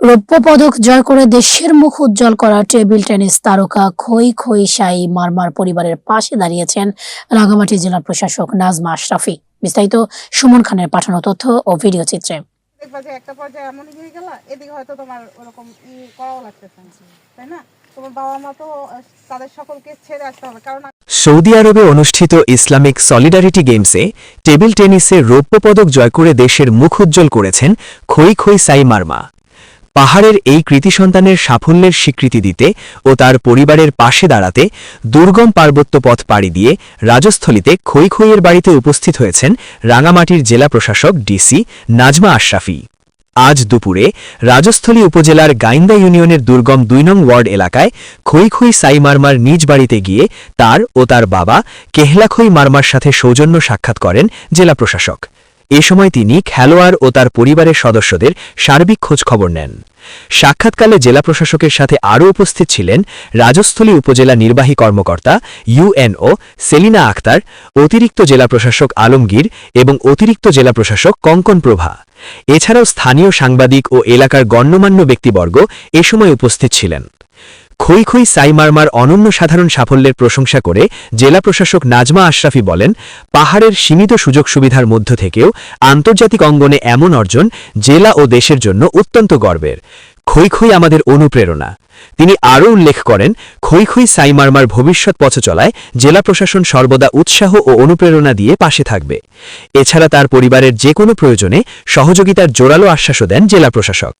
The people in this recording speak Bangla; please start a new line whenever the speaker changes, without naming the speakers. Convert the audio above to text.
রৌপ্য পদক জয় করে দেশের মুখ উজ্জ্বল করা টেবিল টেনিস তারকা খই খই সাই মারমার পরিবারের পাশে দাঁড়িয়েছেন রাঙামাটি জেলা প্রশাসক নাজমা আশরাফি। বিস্তারিত সুমন খানের পাঠানো তথ্য ও ভিডিও চিত্রে।
দেখবা যে একটা পর্যায়ে এমনই হয়ে গেল এদিকে হয়তো তোমার ওরকম ই করাও লাগতেছে তাই না? তোমার বাবা মা তো তাদের সকলকে ছেড়ে আসতে হবে কারণ
সৌদি আরবে অনুষ্ঠিত ইসলামিক সলিডারিটি গেমসে টেবিল টেনিসে রৌপ্য পদক জয় করে দেশের মুখ উজ্জ্বল করেছেন খই খই সাই মার্মা। পাহাড়ের এই কৃতি সন্তানের সাফল্যের স্বীকৃতি দিতে ও তার পরিবারের পাশে দাঁড়াতে দুর্গম পার্বত্য পথ পাড়ি দিয়ে রাজস্থলীতে খই খইয়ের বাড়িতে উপস্থিত হয়েছেন রাঙামাটির জেলা প্রশাসক ডিসি নাজমা আশরাফি। আজ দুপুরে রাজস্থলী উপজেলার গাইন্দা ইউনিয়নের দুর্গম দুই নং ওয়ার্ড এলাকায় খই খই সাই মারমার নিজ বাড়িতে গিয়ে তার ও তার বাবা কেহলাখই মারমার সাথে সৌজন্য সাক্ষাৎ করেন জেলা প্রশাসক। এ সময় তিনি খেলোয়াড় ও তার পরিবারের সদস্যদের সার্বিক খোঁজখবর নেন। সাক্ষাৎকালে জেলা প্রশাসকের সাথে আরও উপস্থিত ছিলেন রাজস্থলী উপজেলা নির্বাহী কর্মকর্তা ইউএনও সেলিনা আক্তার, অতিরিক্ত জেলা প্রশাসক আলমগীর এবং অতিরিক্ত জেলা প্রশাসক কঙ্কন প্রভা। এছাড়াও স্থানীয় সাংবাদিক ও এলাকার গণ্যমান্য ব্যক্তিবর্গ এ সময় উপস্থিত ছিলেন। খই খই সাইমারমার অনন্য সাধারণ সাফল্যের প্রশংসা করে জেলা প্রশাসক নাজমা আশরাফি বলেন, পাহাড়ের সীমিত সুযোগ সুবিধার মধ্য থেকেও আন্তর্জাতিক অঙ্গনে এমন অর্জন জেলা ও দেশের জন্য অত্যন্ত গর্বের। খই খই আমাদের অনুপ্রেরণা। তিনি আরও উল্লেখ করেন, খই খই সাইমারমার ভবিষ্যৎ পথ চলায় জেলা প্রশাসন সর্বদা উৎসাহ ও অনুপ্রেরণা দিয়ে পাশে থাকবে। এছাড়া তার পরিবারের যে কোনো প্রয়োজনে সহযোগিতার জোরালো আশ্বাসও দেন জেলা প্রশাসক।